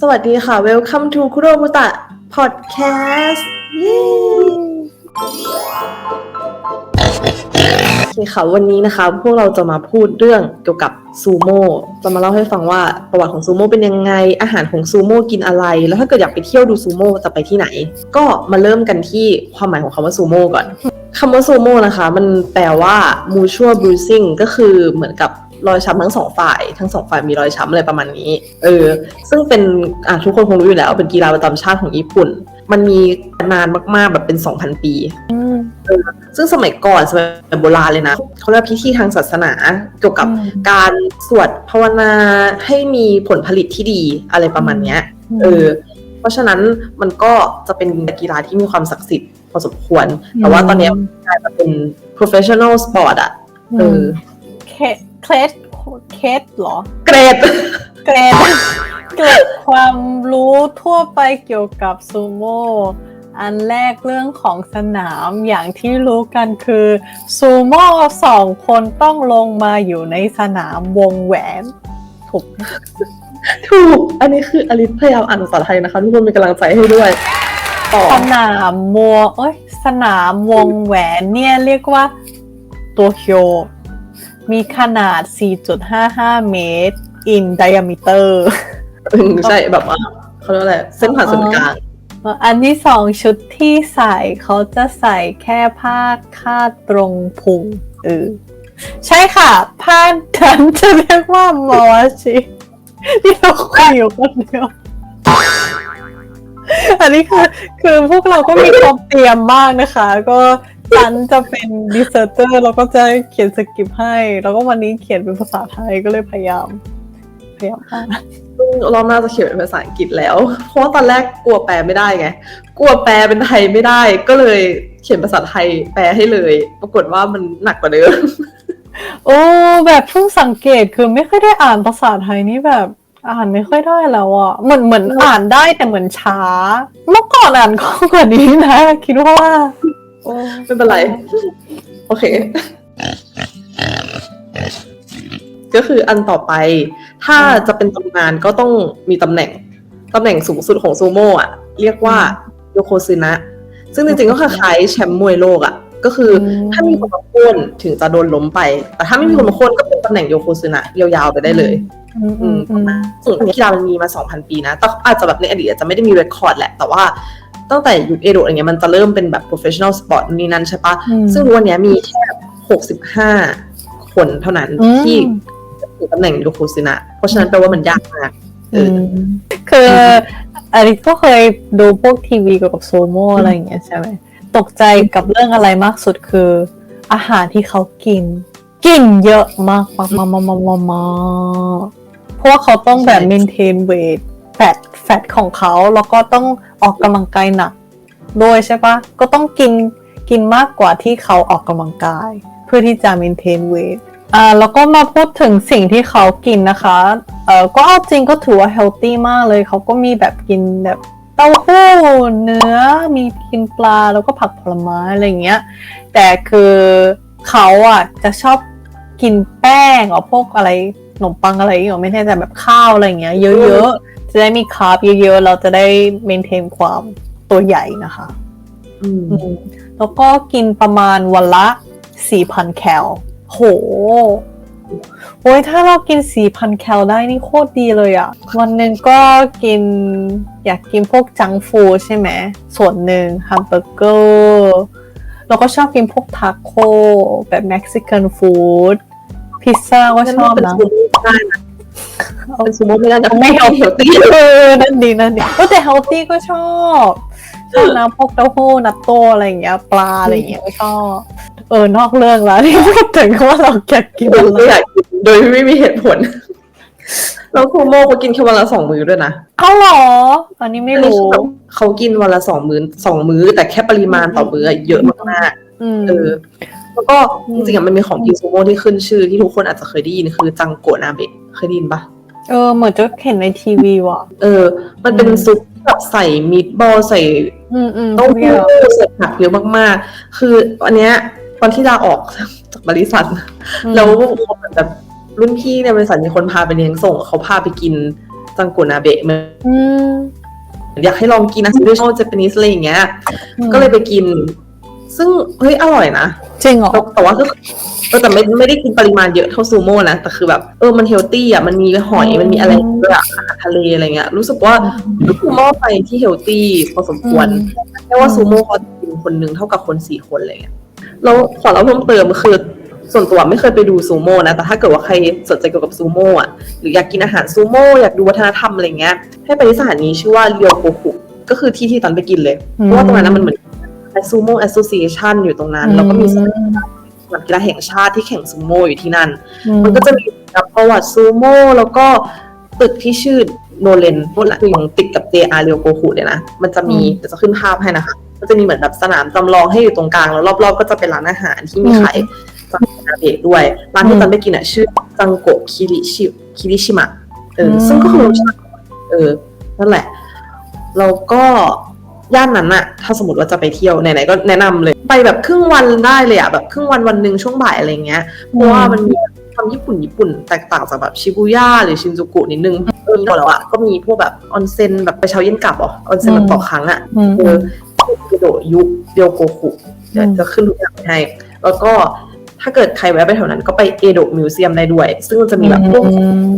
สวัสดีค่ะ Welcome to คุโรบุตะ Podcast เย้โอเคค่ะวันนี้นะคะ พวกเราจะมาพูดเรื่องเกี่ยวกับซูโม่จะมาเล่าให้ฟังว่าประวัติของซูโม่เป็นยังไง อาหารของซูโม่กินอะไร แล้วถ้าเกิดอยากไปเที่ยวดูซูโม่จะไปที่ไหน ก็มาเริ่มกันที่ความหมายของคำว่าซูโม่ก่อนคำว่าซูโม่นะคะ มันแปลว่า mutual bruising ก็คือเหมือนกับ รอยช้ำทั้งสองฝ่าย ทั้งสองฝ่ายมีรอยช้ำอะไรประมาณนี้ เออ ซึ่งเป็นอะทุกคนคงรู้อยู่แล้วเป็นกีฬาประจำชาติของญี่ปุ่น มันมีนานมากๆแบบเป็น 2,000 ปีซึ่งสมัยก่อนสมัยโบราณเลยนะเขาเรียกพิธีทางศาสนาเกี่ยวกับอืมการสวดภาวนาให้มีผลผลิตที่ดีอะไรประมาณเนี้ยเออเพราะฉะนั้นมันก็จะเป็นกีฬาที่มีความศักดิ์สิทธิ์พอสมควร แต่ว่าตอนเนี้ยกลายมาเป็น professional sport อะเออเคสเคส เคสเหรอ เกรด เกรด เกรดความรู้ทั่วไปเกี่ยวกับซูโม่อันแรกเรื่องของสนามอย่างที่รู้กันคือซูโม่สองคนต้องลงมาอยู่ในสนามวงแหวน ถูกไหมถูก อันนี้คืออลิศพยายามอ่านภาษาไทยนะคะ ทุกคนเป็นกำลังใจให้ด้วย ต่อสนามมัวเอ้ย สนามวงแหวนเนี่ยเรียกว่าตัวเคียว มีขนาด 4.55 เมตร in diameter อืมใช่แบบว่าเขาเรียกว่าอะไรเส้นผ่านศูนย์กลางอันที่สองชุดที่ใส่เขาจะใส่แค่ผ้าคาดตรงพุงเออใช่ค่ะ ผ้านั้นจะเรียกว่ามาวาชิที่เราคุยอยู่คนเดียวอันนี้คือคือพวกเราก็มีความเตรียมมากนะคะ ก็ ฉันจะเป็นดีเซอร์เตอร์เราก็จะเขียนสคริปต์ให้ แล้วก็วันนี้เขียนเป็นภาษาไทยก็เลยพยายาม พยายามอ่านซึ่งรอบหน้าจะเขียนเป็นภาษาอังกฤษแล้ว เพราะว่าตอนแรกกลัวแปลไม่ได้ไง กลัวแปลเป็นไทยไม่ได้ ก็เลยเขียนภาษาไทยแปลให้เลย ปรากฏว่ามันหนักกว่าเดิม โอ้แบบเพิ่งสังเกตคือไม่ค่อยได้อ่านภาษาไทยนี่แบบอ่านไม่ค่อยได้แล้วอะเหมือนเหมือนอ่านได้แต่เหมือนช้า เมื่อก่อนอ่านคล่องกว่านี้นะ คิดว่า โอ้ไม่เป็นไร โอเค ก็คืออันต่อไป ถ้าจะเป็นตำนานก็ต้องมีตำแหน่งตำแหน่งสูงสุดของซูโม่อะเรียกว่าโยโคซึนะ ซึ่งจริงๆก็คล้ายๆแชมป์มวยโลกอะก็คืออถ้ามีคนมาโค่นถึงจะโดนล้มไป แต่ถ้าไม่มีคนมาโค่นก็เป็นตำแหน่งโยโคซึนะยาวๆไปได้เลยอืมอืมอืมส่วนกีฬามันมีมา 2,000 ปีนะแต่อาจจะแบบในอดีตอาจจะไม่ได้มีเรคคอร์ดแหละ แต่ว่า ตั้งแต่ยุคเอโดะอย่างเงี้ยมันจะเริ่มเป็นแบบ professional sport นี่นั่นใช่ปะอืมซึ่งวันเนี้ยมีแค่65คนเท่านั้นอืมที่ถือตำแหน่งโยโคซึนะ เพราะฉะนั้นแปลว่ามันยากมากเออมคืออันนี้ก็เคยดูพวกทีวีเกี่ยวกับโซโม่อะไรอย่างเงี้ยใช่ไหมตกใจกับเรื่องอะไรมากสุดคือ อาหารที่เขากิน กินเยอะมากมากมากมากมากมากมากเพราะว่าเขาต้องแบบใช่ แฟตแฟตของเขาแล้วก็ต้องออกกำลังกายหนักด้วยใช่ปะก็ต้องกินกินมากกว่าที่เขาออกกำลังกาย เพื่อที่จะเมนเทนเวทอ่าแล้วก็มาพูดถึงสิ่งที่เขากินนะคะเอ่อก็เอาจริงก็ถือว่าเฮลตี้มากเลย เขาก็มีแบบกินแบบเต้าหู้เนื้อมีกินปลาแล้วก็ผักผลไม้อะไรเงี้ย แต่คือเขาอะจะชอบกินแป้งหรือพวกอะไรขนมปังอะไรอย่างเงี้ยไม่แน่ใจแบบข้าวอะไรเงี้ยเยอะๆ จะได้มีคาร์บเยอะๆ เราจะได้เมนเทนความตัวใหญ่นะคะอืมอืม แล้วก็กินประมาณวันละ 4,000 แคล โห โอ้ยถ้าเรากิน 4,000 แคลได้นี่โคตรดีเลยอะวันหนึ่งก็กินอยากกินพวกจังก์ฟูดใช่ไหม ส่วนหนึ่งแฮมเบอร์เกอร์แล้วก็ชอบกินพวกทาโก้แบบเม็กซิกันฟู้ดพิซซ่าก็ชอบเป็นนะ ซูโม่ไม่ได้นะเป็นซูโม่ไม่ได้นะไม่ไม่เอาเฮลตี้เออนั่นดีนั่นดีเออแต่เฮลตี้ก็ชอบชอบนะพวกเต้าหู้นัตโต้อะไรอย่างเงี้ย ปลาอะไรอย่างเงี้ยก็ชอบเออนอกเรื่องแล้วที่พูดถึงว่าเราอยากกินอะไรไม่อยากกินโดยไม่มีเหตุผลแล้วคูโม่เขากินแค่วันละสองมื้อด้วยนะเอาเหรออันนี้ไม่รู้อันนี้คือแบบเขากินวันละสองมื้อสองมื้อ แต่แค่ปริมาณต่อมื้อเยอะมากอืมๆเออแล้วก็จริงๆอะมันมีของกินซูโม่ที่ขึ้นชื่อที่ทุกคนอาจจะเคยได้ยินคือจังโกะนาเบะ เคยได้ยินปะเออเหมือนจะเห็นในทีวีว่ะ เออ มันเป็นอืมซุปแบบใส่มีดบอลใส่อืมอืมเต้าทุกอหู้ย่างใส่ผักเยอะมากๆ คืออันเนี้ยตอนที่ลาออกจากบริษัท แล้วแบบรุ่นพี่ในบริษัทมีคนพาไปเลี้ยงส่ง เขาพาไปกินจังกุนาเบะเหมือนอืมอยากให้ลองกินนะซิชอลเจแปนิสอะไรอย่างเงี้ย ก็เลยไปกิน ซึ่งเฮ้ยอร่อยนะจริงเหรอแต่แต่ว่าก็เออแต่ไม่ไม่ได้กินปริมาณเยอะเท่าซูโม่นะแต่คือแบบเออมันเฮลตี้อะมันมีหอยมันมีอะไรด้วยอะอาหารทะเลอะไรเงี้ยรู้สึกว่าซูโม่ไปที่เฮลตี้พอสมควรแค่ว่าซูโม่เขากินคนหนึ่งเท่ากับคนสี่คนอะไรเงี้ยแล้วขอเล่าเพิ่มเติมคือส่วนตัวไม่เคยไปดูซูโม่นะ แต่ถ้าเกิดว่าใครสนใจเกี่ยวกับซูโม่อะหรืออยากกินอาหารซูโม่อยากดูวัฒนธรรมอะไรเงี้ยให้ไปที่สถานีชื่อว่าเรียวโกคุก็คือที่ที่ตอนไปกินเลยเพราะว่าตรงนั้นนะมันเหมือน ซูโม่แอสโซเ t ชันอยู่ตรงนั้น แล้วก็มีสนามกีฬาแห่งชาติที่แข่งซูโม่อยู่ที่นั่น มันก็จะมีประวัติซูโม่แล้วก็ตึกที่ชื่อโนเลนพวกนั้นอยู่ติดกับ JR เรียวโกคุเนี่ยนะ มันจะมีอืมเดี๋ยวจะขึ้นภาพให้นะคะมันจะมีเหมือนแบบสนามจำลองให้อยู่ตรงกลาง แล้วรอบๆ ก็จะเป็นร้านอาหารที่มีขายจังโกนาเบะด้วย ร้านที่อืมตันไปกินอะชื่อจังโกะคิริชิคิริชิมะเอออมซึ่งก็คือรสชาติเออนั่นแหละแล้วก็ ย่านนั้นอะถ้าสมมติว่าจะไปเที่ยวไหนๆก็แนะนำเลย ไปแบบครึ่งวันได้เลยอะแบบครึ่งวันวันหนึ่งช่วงบ่ายอะไรเงี้ยเพราะว่ามันมีความญี่ปุ่นญี่ปุ่นแตกต่างจากแบบชิบูย่าหรือชินจูกุนิดนึงเออก่อนแล้วอะก็มีพวกแบบออนเซ็นแบบไปเช้าเย็นกลับเหรอออนเซ็นแบบต่อครั้งอะอืมเออคือโดยุคเดียวโกคุเดี๋ยวอืมจะขึ้นทุกอย่างให้ แล้วก็ถ้าเกิดใครแวะไปแถวนั้นก็ไปเอโดะมิวเซียมได้ด้วย ซึ่งมันจะมีแบบพวกอืม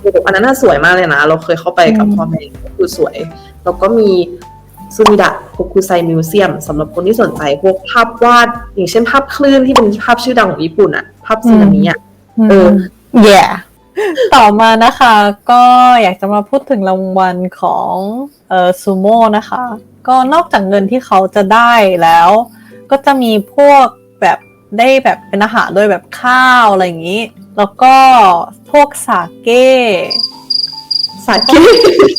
เอโดะอันนั้นน่าสวยมากเลยนะ เราเคยเข้าไปกับอืมพ่อแม่ก็คือสวย แล้วก็มี ซูมิดะโฮคุไซมิวเซียมสำหรับคนที่สนใจพวกภาพวาด อย่างเช่นภาพคลื่นที่เป็นภาพชื่อดังของญี่ปุ่นอะภาพสึนามิอะเออแย่ต่อมานะคะก็อยากจะมาพูดถึงรางวัลของเอ่อซูโม่นะคะ ก็นอกจากเงินที่เขาจะได้แล้ว ก็จะมีพวกแบบได้แบบเป็นอาหารด้วยแบบข้าวอะไรอย่างนี้ แล้วก็พวกสาเก สาเก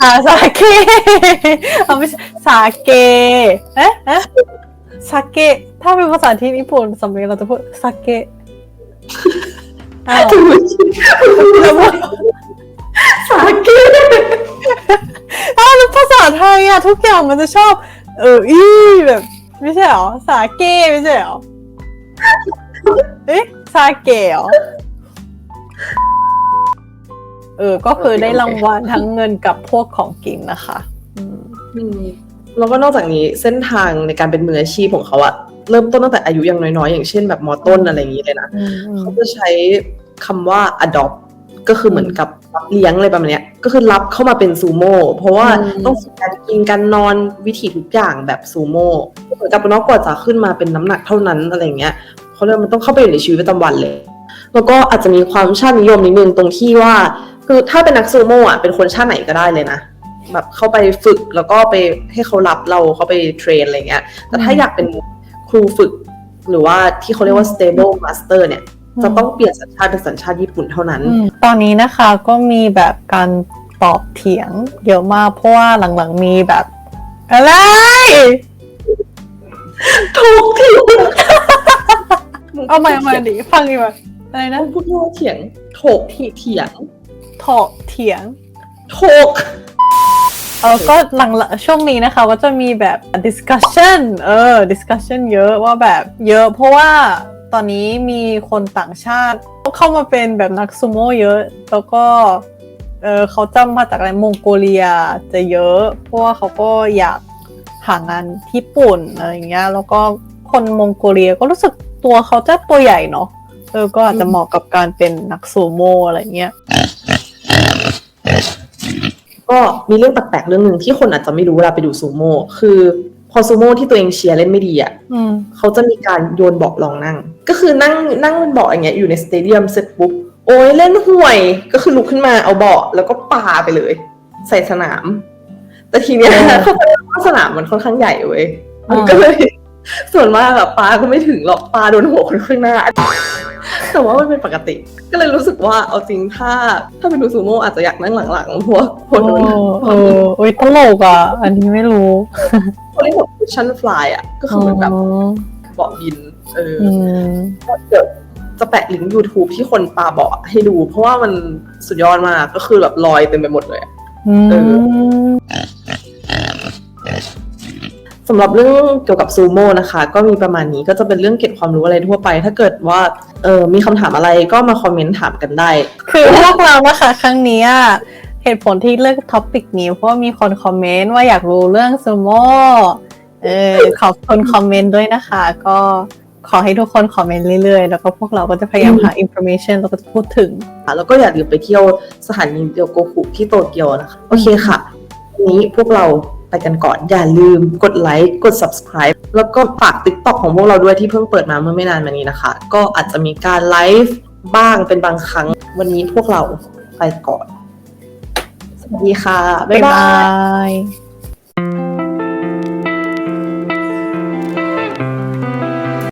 อาสาเกเอาไม่ใช่สาเกเอ๊ะเอ๊ะสาเกถ้าเป็นภาษาที่ญี่ปุ่นสำเนียงเราจะพูดสาเกอ้าวถึงไม่ใช่สาเกอ้าวแล้วภาษาไทยอะทุกอย่างมันจะชอบ เอออีแบบ ไม่ใช่หรอสาเกไม่ใช่หรอเอ๊ะสาเกเหรอ เออ ก็คือได้รางวัลทั้งเงินกับพวกของกินนะคะอืมอืมแล้วก็นอกจากนี้เส้นทางในการเป็นมืออาชีพของเขาอะเริ่มต้นตั้งแต่อายุยังน้อยๆ อย่างเช่นแบบมอต้นอะไรอย่างนี้เลยนะอืมอืมเขาจะใช้คำว่า adopt ก็คือเหมือนกับรับเลี้ยงอะไรแบบเนี้ยก็คือรับเข้ามาเป็นซูโม่เพราะว่าอืมต้องฝึกการกินการนอนวิถีทุกอย่างแบบซูโม่เหมือนกับนอกกว่าจะขึ้นมาเป็นน้ำหนักเท่านั้นอะไรอย่างเงี้ยเขาเลยกมันต้องเข้าไปอยู่ในชีวิตประจำวันเลย แล้วก็อาจจะมีความชาตินิยมนิดนึงตรงที่ว่า คือถ้าเป็นนักซูโม่อะเป็นคนชาติไหนก็ได้เลยนะแบบเข้าไปฝึกแล้วก็ไปให้เขารับเราเข้าไปเทรนอะไรเงี้ย แต่ถ้าอยากเป็นครูฝึก หรือว่าที่เขาเรียกว่า stable master เนี่ย จะต้องเปลี่ยนสัญชาติเป็นสัญชาติญี่ปุ่นเท่านั้นอืมตอนนี้นะคะก็มีแบบการตอบเถียงเยอะมาก เพราะว่าหลังๆมีแบบ อะไร ถูกที่เอาใหม่เอาใหม่ดิฟังอีกว่าอะไรนะพูดว่าเถียงโถกเถียง ถอกเถียงโถกเออก็หลังๆช่วงนี้นะคะก็จะมีแบบ discussion เออ discussion เยอะว่าแบบเยอะเพราะว่าตอนนี้มีคนต่างชาติเข้ามาเป็นแบบนักซูโม่เยอะ แล้วก็เออเขาจำมาจากอะไรมองโกเลียจะเยอะ เพราะว่าเขาก็อยากหางานที่ญี่ปุ่นอะไรอย่างเงี้ยแล้วก็คนมองโกเลียก็รู้สึกตัวเขาจะตัวใหญ่เนาะเออก็อาจจะเหมาะกับการเป็นนักซูโม่อะไรเงี้ย ก็มีเรื่องแปลกๆเรื่องหนึ่งที่คนอาจจะไม่รู้เวลาไปดูซูโม่คือพอซูโม่ที่ตัวเองเชียร์เล่นไม่ดีอะอืมเขาจะมีการโยนเบาะรองนั่ง ก็คือนั่งนั่งบนเบาะอย่างเงี้ยอยู่ในสเตเดียมเสร็จปุ๊บโอ้ยเล่นห่วยก็คือลุกขึ้นมาเอาเบาะแล้วก็ปาไปเลย ใส่สนาม แต่ทีเนี้ยอ๋อเขาใจว่าสนามมันค่อนข้างใหญ่เว้ยมันอ่าก็เลยส่วนมากอะปาก็ไม่ถึงหรอกปาโดนหัวคนข้างหน้า แต่ว่ามันเป็นปกติ ก็เลยรู้สึกว่าเอาจริงถ้า ถ้าเป็นดูซูโม่อาจจะอยากนั่งหลังๆเพราะว่าคโอ้นโดนเออโอ้ยตลกอะ อันนี้ไม่รู้คนที่บอกคุชชั่นฟลายอะก็คือเหมือนแบบเบาะบิน เออออืมเดี๋ยวจะแปะลิงก์ YouTube ที่คนปาเบาะให้ดู เพราะว่ามันสุดยอดมากก็คือแบบลอยเต็มไปหมดเลยอะอืเอม สำหรับเรื่องเกี่ยวกับซูโม่นะคะ ก็มีประมาณนี้ก็จะเป็นเรื่องเก็บความรู้อะไรทั่วไป ถ้าเกิดว่าเออมีคำถามอะไรก็มาคอมเมนต์ถามกันได้ คือพวกเรานะคะครั้งเนี้ยเหเหตุผลที่เลือกท็อปิกนี้เพราะว่ามีคนคอมเมนต์ว่าอยากรู้เรื่องซูโม่เออขอบคุณคอมเมนต์ด้วยนะคะ ก็ขอให้ทุกคนคอมเมนต์เรื่อยๆ แล้วก็พวกเราก็จะพยายามหา information แล้วก็จะพูดถึงค่ะแล้วก็อย่าลืมไปเที่ยวสถานีเดียวโกคุที่โตเกียวนะคะ โอเคค่ะ วันนี้พวกเรา ไปกันก่อน อย่าลืมกดไลค์กด subscribe แล้วก็ฝาก TikTok ของพวกเราด้วยที่เพิ่งเปิดมาเมื่อไม่นานมานี้นะคะ ก็อาจจะมีการไลฟ์บ้างเป็นบางครั้ง วันนี้พวกเราไปก่อน สวัสดีค่ะ บ๊าบ๊ายบาบาย